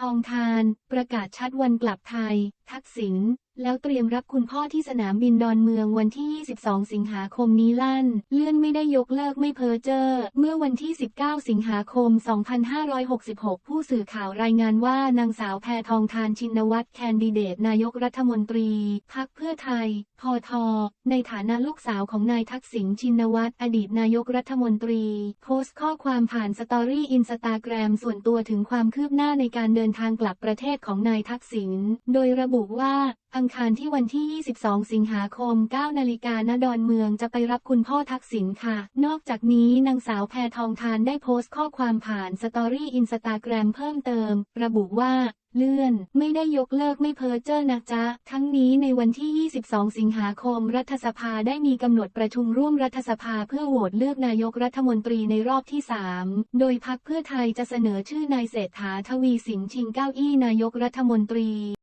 ทองทาน ประกาศชัดวันกลับไทย ทักษิณแล้วเตรียมรับคุณพ่อที่สนามบินดอนเมืองวันที่ 22 สิงหาคมนี้ลั่น เลื่อนไม่ได้ยกเลิกไม่เพ้อเจอ้อเมื่อวันที่ 19 สิงหาคม 2566 ผู้สื่อข่าวรายงานว่านางสาวแพทองทานชินวัตรแคนดิเดตนายกรัฐมนตรี พักเพื่อไทย พอทอในฐานะลูกสาวของนายทักษิณชินวัตรอดีตนายกรัฐมนตรี โพสต์ข้อความผ่านสตอรี่อินสตาแกรมส่วนตัวถึงความคืบหน้าในการเดินทางกลับประเทศของนายทักษิณโดยระบบุว่า อังคารที่วันที่ 22 สิงหาคม 9 นาฬิกาณดอนเมืองจะไปรับคุณพ่อทักษิณค่ะ นอกจากนี้นางสาวแพทองทานได้โพสต์ข้อความผ่านสตอรี่อินสตาแกรมเพิ่มเติม ระบุว่าเลื่อน ไม่ได้ยกเลิกไม่เพ้อเจ้อนะจ๊ะ ทั้งนี้ในวันที่ 22 สิงหาคม รัฐสภาได้มีกำหนดประชุมร่วมรัฐสภาเพื่อโหวตเลือกนายกรัฐมนตรีในรอบที่ 3 โดยพักเพื่อไทยจะเสนอชื่อนายเศรษฐาทวีสินชิงเก้าอี้นายกรัฐมนตรี